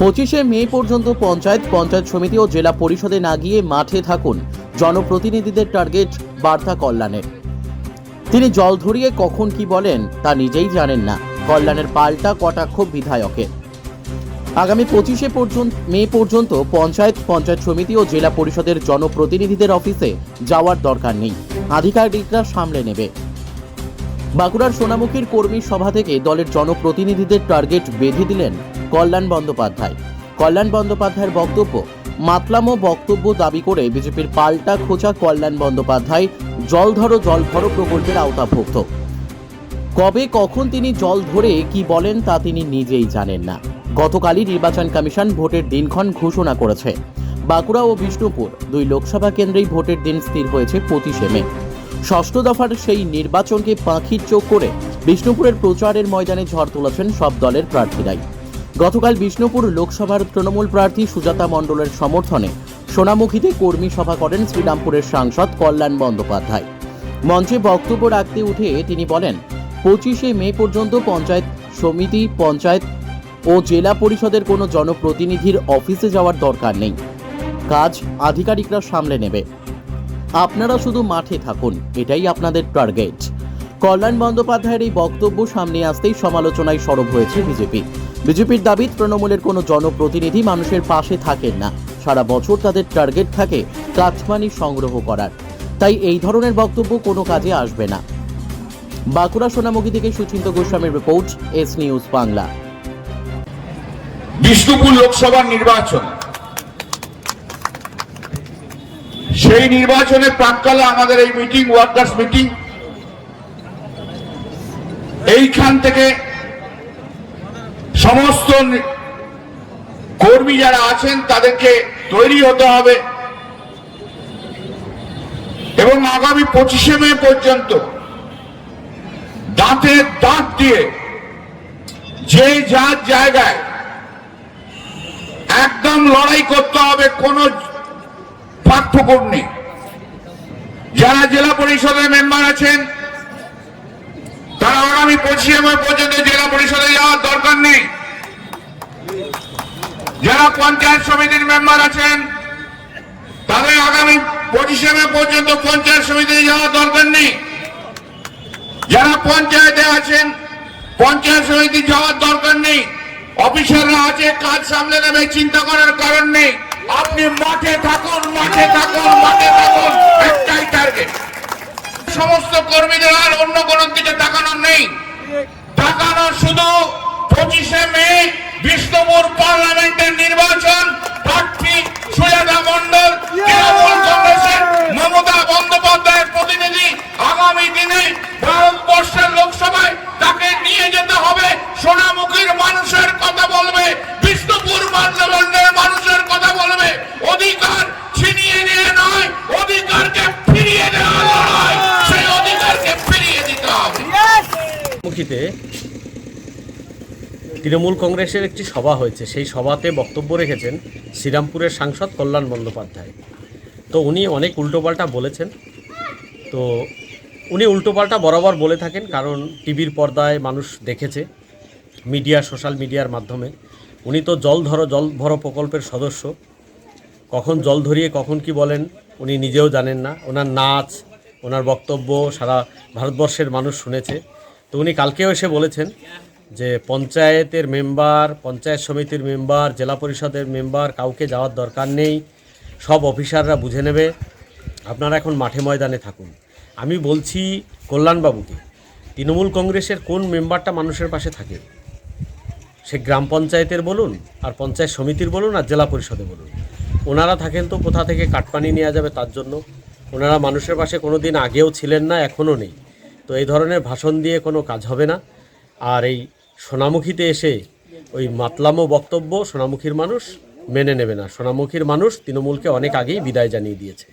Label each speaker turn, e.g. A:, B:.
A: পঁচিশে মে পর্যন্ত পঞ্চায়েত পঞ্চায়েত সমিতি ও জেলা পরিষদে না গিয়ে মাঠে থাকুন জনপ্রতিনিধিদের টার্গেট বার্তা কল্যাণের। তিনি জল ধরিয়ে কখন কি বলেন তা নিজেই জানেন না। কল্যাণের পাল্টা কটাক্ষ বিধায়কের। আগামী পঁচিশে পর্যন্ত, মে পর্যন্ত পঞ্চায়েত পঞ্চায়েত সমিতি ও জেলা পরিষদের জনপ্রতিনিধিদের অফিসে যাওয়ার দরকার নেই। আধিকারিকরা সামলে নেবে। বাঁকুড়ার সোনামুখীর কর্মী সভা থেকে দলের জনপ্রতিনিধিদের টার্গেট বেঁধে দিলেন কল্যাণ বন্দ্যোপাধ্যায়। কল্যাণ বন্দ্যোপাধ্যায়ের বক্তব্য, মাতলামো বক্তব্য দাবি করে বিজেপির পাল্টা খোঁচা কল্যাণ বন্দ্যোপাধ্যায় জল ধরো, জল প্রকল্পের আওতাভুক্ত। কবে, কখন তিনি জল ধরে, কি বলেন তা তিনি নিজেই জানেন না। গতকালই নির্বাচন কমিশন ভোটের দিনক্ষণ ঘোষণা করেছে। বাঁকুড়া ও বিষ্ণুপুর দুই লোকসভা কেন্দ্রেই ভোটের দিন স্থির হয়েছে পঁচিশে মে। ষষ্ঠ দফার সেই নির্বাচনকে পাখির চোখ করে বিষ্ণুপুরের প্রচারের ময়দানে ঝড় তুলেছেন সব দলের প্রার্থীরাই। গতকাল বিষ্ণুপুর লোকসভার তৃণমূল প্রার্থী সুজাতা মণ্ডলের সমর্থনে সোনামুখীতে কর্মী সভা করেন শ্রীরামপুরের সাংসদ কল্যাণ বন্দ্যোপাধ্যায়। মঞ্চে বক্তব্য রাখতে উঠে তিনি বলেন, পঁচিশে মে পর্যন্ত পঞ্চায়েত সমিতি, পঞ্চায়েত ও জেলা পরিষদের কোনো জনপ্রতিনিধির অফিসে যাওয়ার দরকার নেই। কাজ আধিকারিকরা সামলে নেবে। আপনারা শুধু মাঠে থাকুন, এটাই আপনাদের টার্গেট কল্যাণ বন্দ্যোপাধ্যায়ের এই বক্তব্য সামনে আসতেই সমালোচনায় সরব হয়েছে বিজেপি। বিজেপির দাবি তৃণমূলের কোনো জনপ্রতিনিধি মানুষের পাশে থাকেন না। সারা বছর তাদের টার্গেট থাকে কাঠমানি সংগ্রহ করার। তাই এই ধরনের বক্তব্য কোনো কাজে আসবে না। বাঁকুড়া সোনামুখী থেকে সুচিন্ত গোস্বামীর report S news Bangla.
B: Bishnupur লোকসভার নির্বাচন। সেই নির্বাচনের প্রাককালে আমাদের এই মিটিং ওয়ার্কার্স মিটিং এইখান থেকে সমস্ত কর্মী যারা আছেন, তাদেরকে তৈরি হতে হবে। এবং আগামী পঁচিশে মে পর্যন্ত দাঁতের দাঁত দিয়ে যে যার জায়গায় একদম লড়াই করতে হবে, কোন পাঠ্যক্রম নেই। যারা জেলা পরিষদের মেম্বার আছেন, তারা আগামী পঁচিশে মে পর্যন্ত জেলা পরিষদে যাওয়ার দরকার নেই। যারা পঞ্চায়েত সমিতির মেম্বার আছেন, তাদের আগামী পঁচিশে মে পর্যন্ত পঞ্চায়েত সমিতিতে যাওয়ার দরকার নেই। যারা পঞ্চায়েতে আছেন, পঞ্চায়েত সমিতি যাওয়ার দরকার নেই। অফিসাররা আছে, কাজ সামলে নেবে, চিন্তা করার কারণ নেই। আপনি মাঠে থাকুন মাঠে থাকুন মাঠে থাকুন। একটাই টার্গেট সমস্ত কর্মীদের আর অন্য কোন দিকে তাকানোর নেই। তাকানো শুধু পঁচিশে মে বিষ্ণুপুর পার্লামেন্টের নির্বাচন। প্রার্থী সুজাতা মন্ডল তৃণমূল কংগ্রেসের মমতা বন্দ্যোপাধ্যায়ের প্রতিনিধি আগামী দিনে ভারতবর্ষের লোকসভায় তাকে নিয়ে যেতে হবে। সোনামুখীর মানুষের কথা বলবে। বিষ্ণুপুর মানুষের কথা বলবে। অধিকার ছিনিয়ে নিয়ে নয়, অধিকারকে ফিরিয়ে দেওয়া সেই অধিকারকে ফিরিয়ে দিতে
C: তৃণমূল কংগ্রেসের একটি সভা হয়েছে। সেই সভাতে বক্তব্য রেখেছেন শ্রীরামপুরের সাংসদ কল্যাণ বন্দ্যোপাধ্যায়। তো উনি অনেক উল্টোপাল্টা বলেছেন। তো উনি উল্টোপাল্টা বরাবর বলে থাকেন, কারণ টিভির পর্দায় মানুষ দেখেছে, মিডিয়া, সোশ্যাল মিডিয়ার মাধ্যমে। উনি তো জল ধরো, জল ভরো প্রকল্পের সদস্য। কখন জল ধরিয়ে কখন কি বলেন, উনি নিজেও জানেন না। ওনার নাচ, ওনার বক্তব্য সারা ভারতবর্ষের মানুষ শুনেছে। তো উনি কালকেও এসে বলেছেন যে পঞ্চায়েতের মেম্বার, পঞ্চায়েত সমিতির মেম্বার, জেলা পরিষদের মেম্বার কাউকে যাওয়ার দরকার নেই। সব অফিসাররা বুঝে নেবে। আপনারা এখন মাঠে ময়দানে থাকুন। আমি বলছি কল্যাণবাবুকে, তৃণমূল কংগ্রেসের কোন মেম্বারটা মানুষের পাশে থাকে? সে গ্রাম পঞ্চায়েতের বলুন আর পঞ্চায়েত সমিতির বলুন আর জেলা পরিষদে বলুন। ওনারা থাকেন তো কোথা থেকে কাটপানি নেওয়া যাবে তার জন্য। ওনারা মানুষের পাশে কোনো দিন আগেও ছিলেন না, এখনও নেই। তো এই ধরনের ভাষণ দিয়ে কোনো কাজ হবে না। আর এই সোনামুখীতে এসে ওই মাতলামো বক্তব্য সোনামুখীর মানুষ মেনে নেবে না। সোনামুখীর মানুষ তৃণমূলকে অনেক আগেই বিদায় জানিয়ে দিয়েছে।